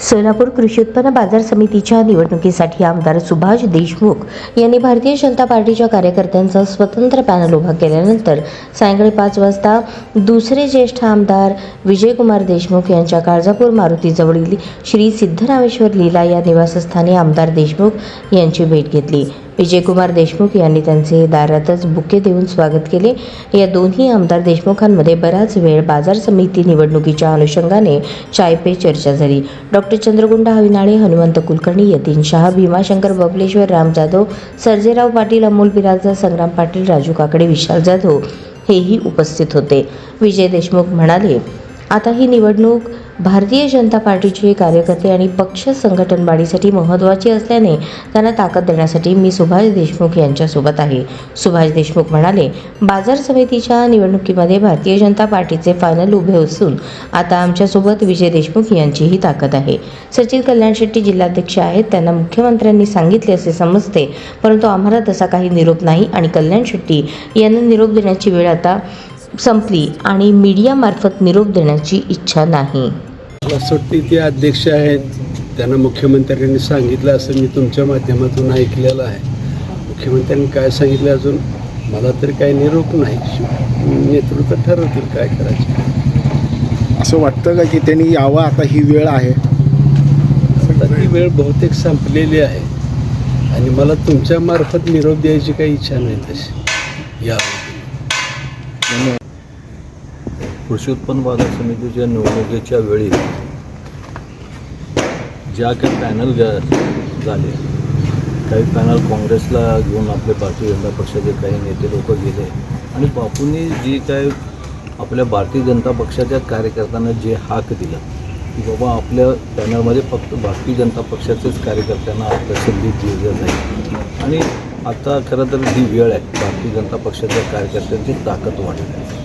सोलापूर कृषी उत्पन्न बाजार समितीच्या निवडणुकीसाठी आमदार सुभाष देशमुख यांनी भारतीय जनता पार्टीच्या कार्यकर्त्यांचा स्वतंत्र पॅनल उभा केल्यानंतर सायंकाळी पाच वाजता दुसरे ज्येष्ठ आमदार विजयकुमार देशमुख यांच्या काळजापूर मारुतीजवळील श्री सिद्धरामेश्वर लीला या निवासस्थानी आमदार देशमुख यांची भेट घेतली. विजयकुमार देशमुख यांनी त्यांचे दारातच बुके देऊन स्वागत केले. या दोन्ही आमदार देशमुखांमध्ये बराच वेळ बाजार समिती निवडणुकीच्या अनुषंगाने चाय पे चर्चा झाली. डॉक्टर चंद्रगुंडा हविनाळे हनुमंत कुलकर्णी यतीन शहा भीमाशंकर बबलेश्वर राम जाधव सर्जेराव पाटील अमोल बिराजदार संग्राम पाटील राजू काकडे विशाल जाधव हेही उपस्थित होते. विजय देशमुख म्हणाले आता ही निवडणूक भारतीय जनता पार्टीचे कार्यकर्ते आणि पक्ष संघटन वाढीसाठी महत्त्वाचे असल्याने त्यांना ताकद देण्यासाठी मी सुभाष देशमुख यांच्यासोबत आहे. सुभाष देशमुख म्हणाले बाजार समितीच्या निवडणुकीमध्ये भारतीय जनता पार्टीचे फायनल उभे असून आता आमच्यासोबत विजय देशमुख यांचीही ताकद आहे. सचिन कल्याण शेट्टी जिल्हाध्यक्ष आहेत. त्यांना मुख्यमंत्र्यांनी सांगितले असे समजते परंतु आम्हाला तसा काही निरोप नाही आणि कल्याण शेट्टी यांना निरोप देण्याची वेळ आता संपली आणि मीडियामार्फत निरोप देण्याची इच्छा नाही. मला असं वाटते ते अध्यक्ष आहेत. त्यांना मुख्यमंत्र्यांनी सांगितलं असं मी तुमच्या माध्यमातून ऐकलेलं आहे. मुख्यमंत्र्यांनी काय सांगितलं अजून? मला तरी काही निरोप नाही. नेतृत्व ठरवतील काय करायचं. असं वाटतं का की त्यांनी यावं? आता ही वेळ आहे. आता ती वेळ बहुतेक संपलेली आहे. आणि मला तुमच्या मार्फत निरोप द्यायची काही इच्छा नाही तशी. या कृषी उत्पन्न बाजार समितीच्या निवडणुकीच्या वेळी ज्या काही पॅनल झाले काही पॅनल काँग्रेसला घेऊन आपले भारतीय जनता पक्षाचे काही नेते लोक गेले आणि बापूंनी जी काय आपल्या भारतीय जनता पक्षाच्या कार्यकर्त्यांना जे हाक दिलं की बाबा आपल्या पॅनलमध्ये फक्त भारतीय जनता पक्षाचेच कार्यकर्त्यांना आपल्या संधी दिली जाईल आणि आता खरं तर ही वेळ आहे भारतीय जनता पक्षाच्या कार्यकर्त्यांची ताकद वाढली आहे.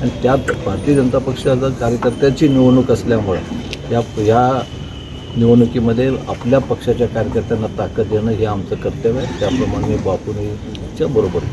आणि त्यात भारतीय जनता पक्षाचा कार्यकर्त्याची निवडणूक असल्यामुळं या या निवडणुकीमध्ये आपल्या पक्षाच्या कार्यकर्त्यांना ताकद देणं हे आमचं कर्तव्य आहे. त्याप्रमाणे मी बापूंच्या बरोबर